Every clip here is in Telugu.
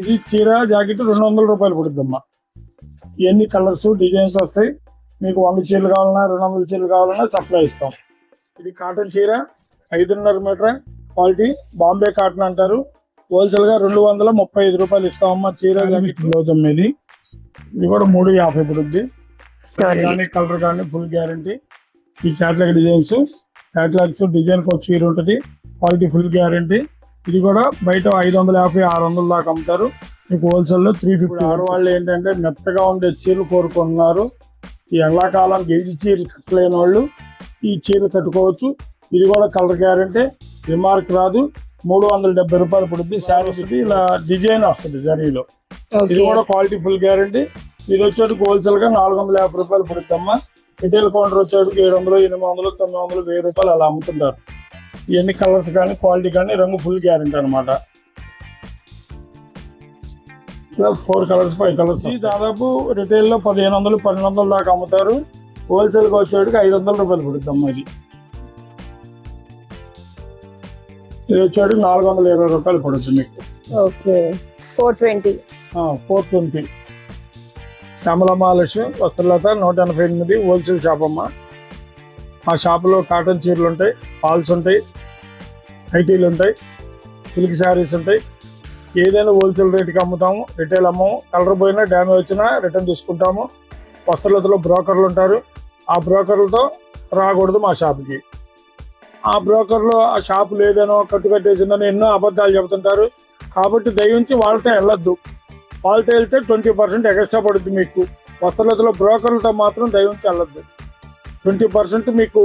ఇది చీర జాకెట్ రెండు వందల రూపాయలు పడుద్దమ్మా. ఇవన్నీ కలర్స్ డిజైన్స్ వస్తాయి. మీకు వంద చీరలు కావాలన్నా రెండు వందల చీరలు కావాలన్నా సప్లై ఇస్తాం. ఇది కాటన్ చీర ఐదున్నర మీటర్ క్వాలిటీ. బాంబే కాటన్ అంటారు. హోల్సేల్గా రెండు వందల ముప్పై ఐదు రూపాయలు ఇస్తామమ్మా చీర జాకెట్ బ్లౌజ్ అమ్మేది ఇది కూడా మూడు యాభై పడుద్ది. కానీ కలర్ కానీ ఫుల్ గ్యారంటీ. ఈ క్యాటలాగ్ డిజైన్స్ క్యాటలాగ్స్ డిజైన్ ఒక చీర ఉంటుంది. Quality full guarantee. ఇది కూడా బయట ఐదు వందల యాభై ఆరు వందల దాకా అమ్ముతారు. మీకు హోల్సేల్లో త్రీ ఫిఫ్టీ ఆడవాళ్ళు ఏంటంటే మెత్తగా ఉండే చీరలు కోరుకుంటున్నారు. ఈ ఎండాకాలం గెలిచి చీరలు కట్టలేని వాళ్ళు ఈ చీరలు కట్టుకోవచ్చు. ఇది కూడా కలర్ గ్యారంటీ రిమార్క్ రాదు. మూడు వందల డెబ్బై రూపాయలు పడుతుంది శారీ వస్తుంది. ఇలా డిజైన్ వస్తుంది జరీలో. ఇది కూడా క్వాలిటీ ఫుల్ గ్యారంటీ ఇది వచ్చేటికి హోల్సేల్గా నాలుగు వందల యాభై రూపాయలు పడుతుందమ్మా రిటైల్ కౌంటర్ వచ్చేటికి ఏడు వందలు ఎనిమిది వందలు తొమ్మిది వందలు వెయ్యి రూపాయలు అలా అమ్ముతుంటారు. ఇవన్నీ కలర్స్ కానీ క్వాలిటీ కానీ రంగు ఫుల్ గ్యారంటీ అనమాట ఫోర్ కలర్స్ ఫైవ్ కలర్స్ దాదాపు రిటైల్లో పదిహేను వందలు పన్నెండు వందలు దాకా అమ్ముతారు. హోల్సేల్గా వచ్చేటికి ఐదు వందల రూపాయలు పడుతుందమ్మా ఇది. ఇది వచ్చేటికి నాలుగు వందల ఇరవై రూపాయలు పడుతుంది మీకు. Okay. Four twenty four twenty Shyamala Mahalakshmi Vastralatha నూట ఎనభై ఎనిమిది హోల్సేల్ షాప్ అమ్మ. మా షాపులో కాటన్ చీరలు ఉంటాయి పాల్స్ ఉంటాయి ఐటీలు ఉంటాయి సిల్క్ శారీస్ ఉంటాయి. ఏదైనా హోల్సేల్ రేట్కి అమ్ముతాము రిటైల్ అమ్మము. కలర్ పోయినా డ్యామేజ్ వచ్చినా రిటర్న్ తీసుకుంటాము. వస్త్రలతలో బ్రోకర్లు ఉంటారు. ఆ బ్రోకర్లతో రాకూడదు మా షాప్కి. ఆ బ్రోకర్లు ఆ షాపు లేదనో కట్టుకట్టేసిందని ఎన్నో అబద్ధాలు చెబుతుంటారు. కాబట్టి దయించి వాళ్ళతో వెళ్ళొద్దు. వాళ్ళతో వెళ్తే ట్వంటీ పర్సెంట్ ఎక్స్ట్రా పడుద్ది మీకు. వస్త్రలతలో బ్రోకర్లతో మాత్రం దయించి వెళ్ళొద్దు. ట్వంటీ పర్సెంట్ మీకు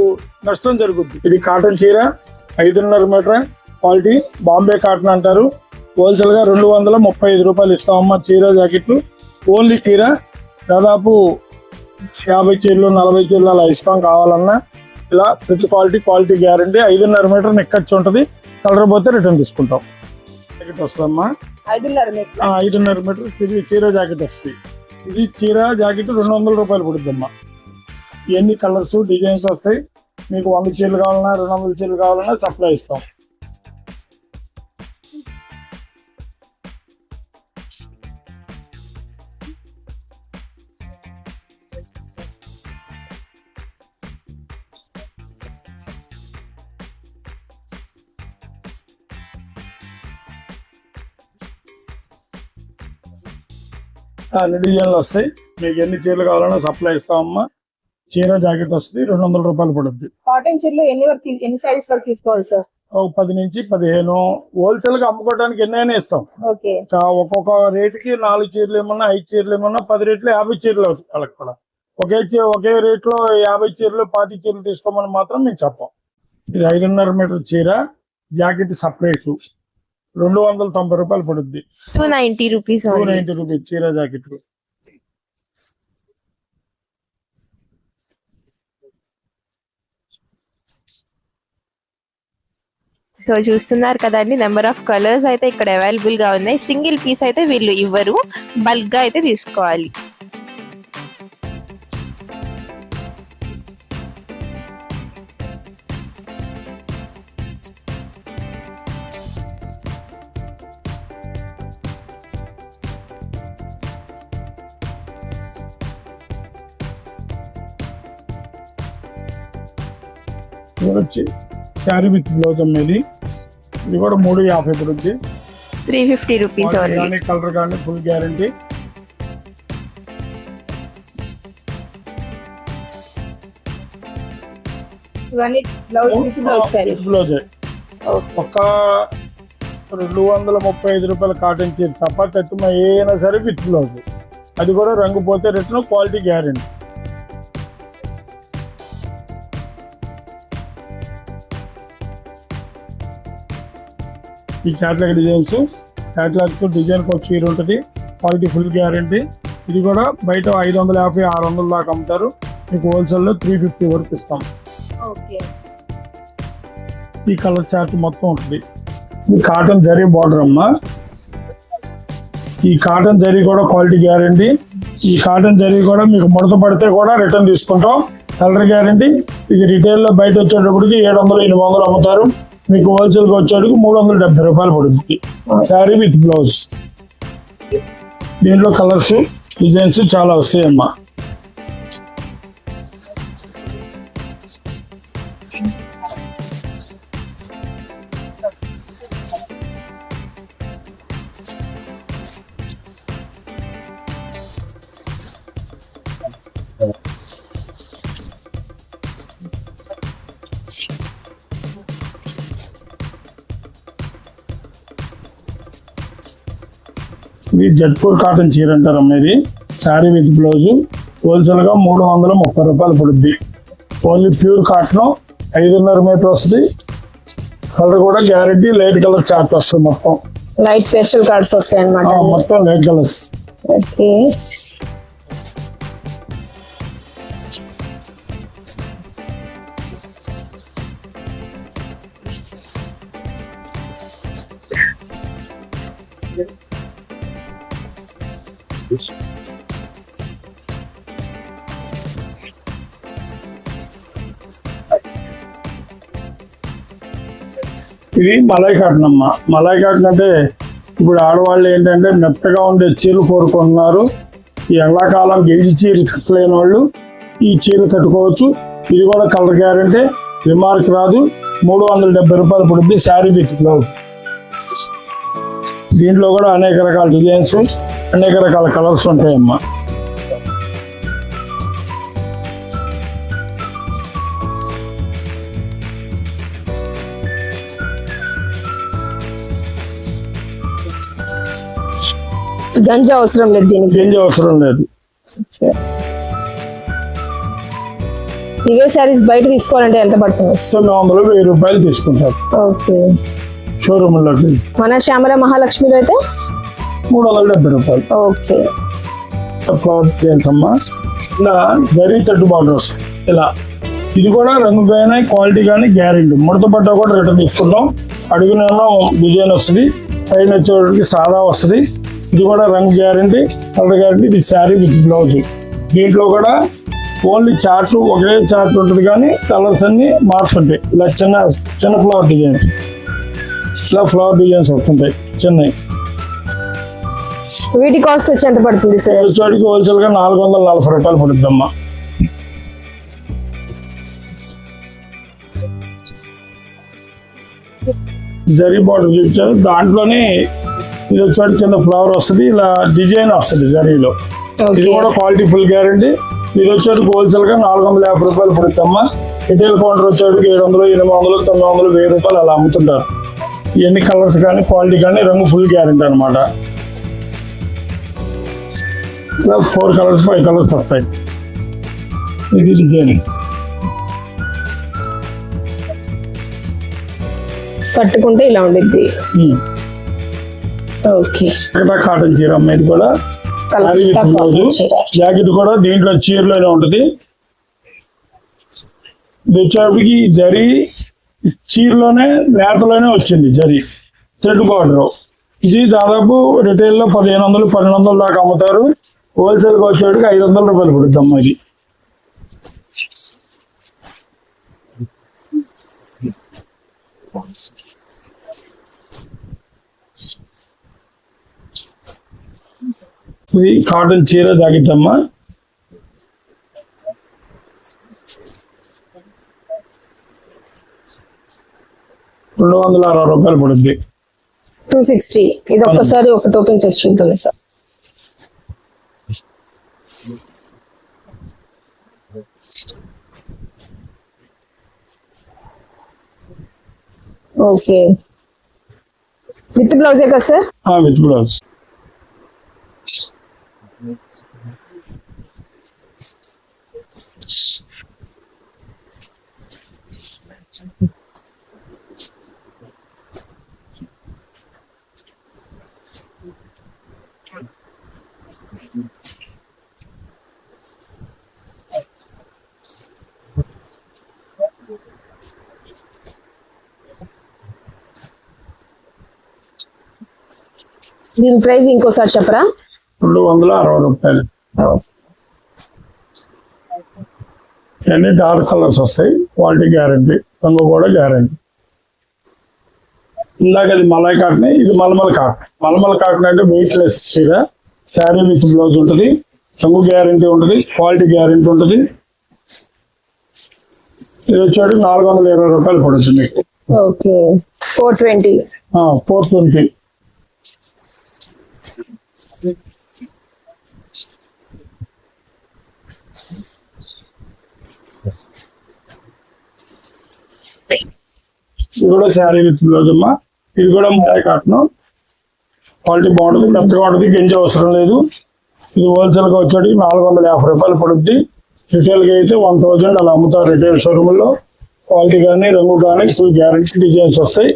నష్టం జరుగుద్ది. ఇది కాటన్ చీర ఐదున్నర మీటర్ క్వాలిటీ బాంబే కాటన్ అంటారు. హోల్సేల్గా రెండు వందల ముప్పై ఐదు రూపాయలు ఇస్తామమ్మా చీర జాకెట్లు. ఓన్లీ చీర దాదాపు యాభై చీరలు నలభై చీరలు అలా ఇస్తాం కావాలన్నా. ఇలా ప్రతి క్వాలిటీ క్వాలిటీ గ్యారంటీ ఐదున్నర మీటర్ నెక్కచ్చు ఉంటుంది. కలర్ పోతే రిటర్న్ తీసుకుంటాం. జాకెట్ వస్తుందమ్మా. ఐదున్నర మీటర్. ఐదున్నర మీటర్. ఇది చీర జాకెట్ వస్తుంది. ఇది చీర జాకెట్ రెండు వందల రూపాయలు పడుద్దమ్మా ఇవన్నీ కలర్స్ డిజైన్స్ వస్తాయి మీకు వంద చీరలు కావాలన్నా రెండు వందల చీరలు కావాలన్నా సప్లై ఇస్తాం. అన్ని డిజైన్లు వస్తాయి. మీకు ఎన్ని చీరలు కావాలన్నా సప్లై ఇస్తామమ్మా చీర జాకెట్ వస్తుంది రెండు వందల రూపాయలు పడుద్ది. కాటన్ చీరలు ఎన్ని వరకు ఎన్ని సైజెస్ వరకు తీసుకోవాలి సార్ ఒక పది నుంచి పదిహేను. హోల్సేల్గా అమ్ముకోవడానికి ఎన్నైనా ఇస్తాం. ఒక్కొక్క రేటుకి నాలుగు చీరలు ఏమన్నా ఐదు చీరలు ఏమన్నా పది రేట్లు యాభై చీరలు అవుతాయి వాళ్ళకి కూడా. ఒకే చీ ఒకే రేట్లో యాభై చీరలు పాతి చీరలు తీసుకోమని మాత్రం మేము చెప్పం. ఇది ఐదున్నర మీటర్ చీర జాకెట్ సపరేట్. రెండు వందల తొంభై రూపాయలు పడుద్ది. Two ninety rupees two ninety rupees చీర జాకెట్. సో చూస్తున్నారు కదండి నెంబర్ ఆఫ్ కలర్స్ అయితే ఇక్కడ అవైలబుల్గా ఉన్నాయి. సింగిల్ పీస్ అయితే వీళ్ళు ఇవ్వరు. బల్క్గా అయితే తీసుకోవాలి. వచ్చి శారీ విత్ బ్లౌజ్ అమ్మేది. ఇది కూడా మూడు యాభై పడుద్ది. త్రీ ఫిఫ్టీ రూపీస్ కానీ కలర్ కానీ ఫుల్ గ్యారంటీ బ్లౌజ్ ఒక రెండు వందల ముప్పై ఐదు రూపాయల కాటన్ చీర తప్ప తక్కువ ఏదైనా సరే విత్ బ్లౌజ్ అది కూడా రంగు పోతే రిటర్న్ క్వాలిటీ గ్యారెంటీ ఈ క్యాటలాగ్ డిజైన్స్ క్యాటలాగ్స్ డిజైన్ ఒక చీర ఉంటుంది. క్వాలిటీ ఫుల్ గ్యారంటీ ఇది కూడా బయట ఐదు వందల యాభై ఆరు వందల దాకా అమ్ముతారు. మీకు హోల్సేల్లో త్రీ ఫిఫ్టీ వరకు ఇస్తాం. ఓకే. ఈ కలర్ చార్ట్ మొత్తం ఉంటుంది. ఈ కాటన్ జరీ బార్డర్ అమ్మా. ఈ కాటన్ జరీ కూడా క్వాలిటీ గ్యారంటీ ఈ కాటన్ జరీ కూడా మీకు ముడత పడితే కూడా రిటర్న్ తీసుకుంటాం. కలర్ గ్యారంటీ ఇది రిటైల్లో బయట వచ్చేటప్పటికి ఏడు వందలు ఎనిమిది వందలు అమ్ముతారు. మీకు హోల్సేల్కి వచ్చేటికి మూడు వందల డెబ్బై రూపాయలు పడుతుంది శారీ విత్ బ్లౌజ్ దీంట్లో కలర్స్ డిజైన్స్ చాలా వస్తాయమ్మా. ఇది జడ్పూర్ కాటన్ చీర అంటారమ్మా ఇది శారీ విత్ బ్లౌజ్. హోల్సేల్గా మూడు వందల ముప్పై రూపాయలు పడుద్ది. ఓన్లీ ప్యూర్ కాటన్ ఐదున్నర మీటర్ వస్తుంది. కలర్ కూడా గ్యారంటీ లైట్ కలర్ చార్ట్ వస్తుంది మొత్తం. లైట్ పేస్టల్ కార్డ్స్ వస్తాయి అనమాట మొత్తం లైట్ కలర్స్. ఓకే. ఇది మలై కాటన్ అమ్మ. మలై కాటన్ అంటే ఇప్పుడు ఆడవాళ్ళు ఏంటంటే మెత్తగా ఉండే చీరలు కోరుకుంటున్నారు. ఈ ఎండాకాలం గెంజి చీరలు కట్టలేని వాళ్ళు ఈ చీరలు కట్టుకోవచ్చు. ఇది కూడా కలర్ గ్యారంటీ. రిమార్క్ రాదు. మూడు వందల డెబ్బై రూపాయలు పడుద్ది శారీ విత్ బ్లౌజ్. దీంట్లో కూడా అనేక రకాల డిజైన్స్ అనేక రకాల కలర్స్ ఉంటాయమ్మా. గంజ అవసరం లేదు దీనికి. గెంజి అవసరం లేదు. ఇవే శారీస్ బయట తీసుకోవాలంటే ఎంత పడుతుంది? తొమ్మిది వందలు వెయ్యి రూపాయలు తీసుకుంటారు. ఓకే. షోరూమ్లోకి మన శ్యామల మహాలక్ష్మిలో అయితే? మూడు వందల డెబ్బై రూపాయలు. ఓకే. ఫ్లవర్ డిజైన్స్ అమ్మా ఇలా జరీ తట్టు బార్డర్స్. ఇలా. ఇది కూడా రంగు పైన క్వాలిటీ కానీ గ్యారెంటీ. ముడత పట్ట కూడా రిటర్న్ తీసుకుంటాం. అడుగునేమో డిజైన్ వస్తుంది. పైన వచ్చేటికి సాదా వస్తుంది. ఇది కూడా రంగు గ్యారెంటీ కలర్ గ్యారెంటీ ఇది శారీ విత్ బ్లౌజ్. దీంట్లో కూడా ఓన్లీ చార్ట్ ఒకే చార్ట్ ఉంటుంది కానీ కలర్స్ అన్ని మారుతుంటాయి ఇలా చిన్న చిన్న ఫ్లవర్ డిజైన్స్ ఇలా ఫ్లవర్ డిజైన్స్ వస్తుంటాయి చిన్నవి. వీటి కాస్ట్ వచ్చి ఎంత పడుతుంది సార్ చోటికి హోల్సేల్గా నాలుగు వందల నలభై రూపాయలు పడుద్దమ్మా జరీ బార్డర్ చూపించారు. దాంట్లోనే ఇది వచ్చేటి కింద ఫ్లవర్ వస్తుంది ఇలా డిజైన్ వస్తుంది జరీలో. ఇది కూడా క్వాలిటీ ఫుల్ గ్యారంటీ ఇది వచ్చేటికి హోల్సేల్గా నాలుగు వందల యాభై రూపాయలు పడుద్దమ్మా రిటైల్ కౌంటర్ వచ్చేటికి ఏడు వందలు ఎనిమిది వందలు తొమ్మిది వందలు వెయ్యి రూపాయలు అలా అమ్ముతుంటారు. ఎన్ని కలర్స్ కానీ క్వాలిటీ కానీ రంగు ఫుల్ గ్యారంటీ అనమాట ఫోర్ కలర్స్ ఫైవ్ కలర్స్ వస్తాయి. ఇది డిజైన్ కట్టుకుంటే ఇలా ఉండిద్ది. ఓకే. కాటన్ చీర అమ్మ ఇది కూడా జాకెట్ కూడా దీంట్లో చీరలోనే ఉంటుంది. ఇది వచ్చేటప్పటికి జరీ చీరలోనే నేతలోనే వచ్చింది జరీ. Thread border. ఇది దాదాపు రిటైల్లో పదిహేను వందలు పన్నెండు వందలు దాకా అమ్ముతారు. హోల్సేల్గా వచ్చేటికి ఐదు వందల రూపాయలు పడుతుంది అమ్మ ఇది ఇది కాటన్ చీర అమ్మ రెండు వందల అరవై రూపాయలు పడుద్ది. టూ సిక్స్టీ ఇది ఒక్కసారి ఒక టోపింగ్ చేసి సార్. ఓకే విత్ బ్లౌజే కదా సార్? విత్ బ్లౌజ్ దీని ప్రైస్ ఇంకోసారి చెప్పరా? రెండు వందల అరవై రూపాయలు. అన్ని డార్క్ కలర్స్ వస్తాయి. క్వాలిటీ గ్యారంటీ రంగు కూడా గ్యారంటీ ఇందాక అది మలై కాటన్ ఇది మలమల కాటన్ మలమల కాటన్ అంటే వెయిట్ లెస్ చీర. శారీ విత్ బ్లౌజ్ ఉంటుంది రంగు గ్యారంటీ ఉంటుంది క్వాలిటీ గ్యారంటీ ఉంటుంది. ఇది వచ్చాడు నాలుగు వందల ఇరవై రూపాయలు పడుతుంది. Okay. Four twenty four twenty ఇది కూడా శారీ విత్ బ్లౌజ్ అమ్మా. ఇది కూడా ముఖ్య కాటన్. క్వాలిటీ బాగుంటుంది. మెత్తగా ఉంటుంది గింజ అవసరం లేదు. ఇది హోల్సేల్గా వచ్చేటి నాలుగు వందల యాభై రూపాయలు పడుద్ది. రిటైల్గా అయితే వన్ థౌజండ్ అలా అమ్ముతారు రిటైల్ షోరూమ్లో క్వాలిటీ కానీ రంగు కానీ ఫుల్ గ్యారంటీ డిజైన్స్ వస్తాయి.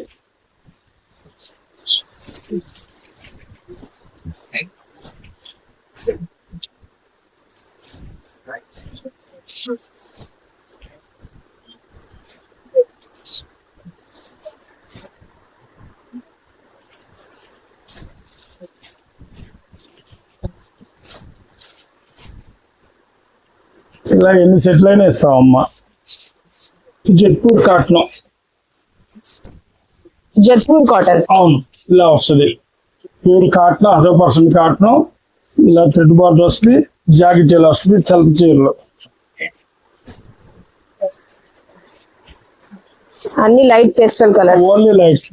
ఇలా ఎన్ని సెట్లు అయినా ఇస్తామమ్మా జెట్పూర్ కాటన్. జైపూర్ కాటన్. అవును ఇలా వస్తుంది. ప్యూర్ కాటన్ అదో పర్సెంట్ కాటన్ ఇలా థ్రెడ్ బార్డర్ వస్తుంది జాకెట్ ఇలా వస్తుంది తెల్ల చీరలు. అన్ని light pastel colours. Only lights.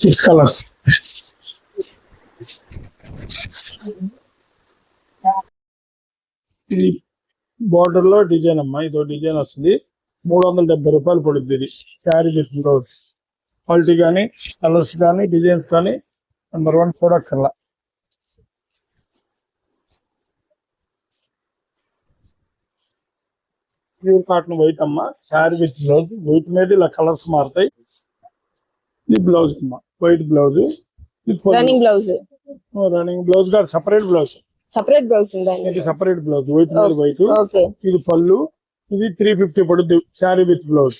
Six colours ఇది బార్డర్లో డిజైన్ అమ్మా ఇదో డిజైన్ వస్తుంది. మూడు వందల డెబ్బై రూపాయలు పడుతుంది ఇది. శారీ విత్ క్వాలిటీ కానీ కలర్స్ కానీ డిజైన్స్ కానీ నెంబర్ వన్ ప్రోడక్ట్ అలా. ప్యూర్ కాటన్ వైట్ అమ్మ. శారీ విత్ బ్లౌజ్ వైట్ మీద ఇలా కలర్స్ మారుతాయి. ఇది బ్లౌజ్ అమ్మ. White blouse running blouse running blouse కాదు సపరేట్ బ్లౌజ్ సపరేట్ బ్లౌజ్ ఇది సపరేట్ బ్లౌజ్ వైట్ మీద వైట్ ఇది పళ్ళు. ఇది త్రీ ఫిఫ్టీ పడుద్ది. Sari with blouse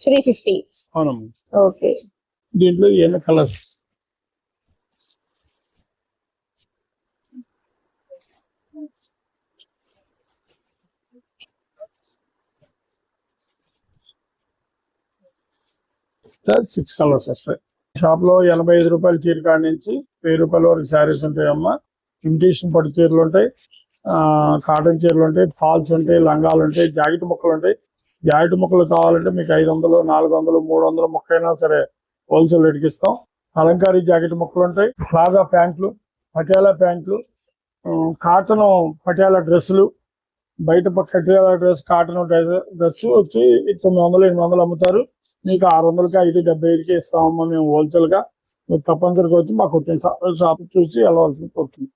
three fifty అవునమ్మా. ఓకే దీంట్లో ఎన్ని కలర్స్ సిక్స్ కలర్స్ వస్తాయి. షాప్లో ఎనభై ఐదు రూపాయల చీర కాడి నుంచి వెయ్యి రూపాయల వరకు శారీస్ ఉంటాయమ్మా ఇమిటేషన్ పట్టు చీరలు ఉంటాయి. ఆ, కాటన్ చీరలు ఉంటాయి ఫాల్స్ ఉంటాయి లంగాలు ఉంటాయి జాకెట్ ముక్కలు ఉంటాయి. జాకెట్ ముక్కలు కావాలంటే మీకు ఐదు వందలు నాలుగు వందలు మూడు వందలు ముక్క అయినా సరే హోల్సేల్ రేట్కి ఇస్తాం. అలంకారీ జాకెట్ ముక్కలు ఉంటాయి. ప్లాజా ప్యాంట్లు పటియాలా ప్యాంట్లు కాటన్ పటియాలా డ్రెస్సులు బయట పటియాలా డ్రెస్ కాటన్ డ్రెస్ వచ్చి తొమ్మిది వందలు ఎనిమిది వందలు అమ్ముతారు. మీకు ఆరు వందలకి ఐదు డెబ్బై ఐదుకి ఇస్తామమ్మా మేము హోల్సేల్గా. మీరు తప్పనిసరిగా వచ్చి మాకు షాప్ చూసి వెళ్ళవలసి వస్తుంది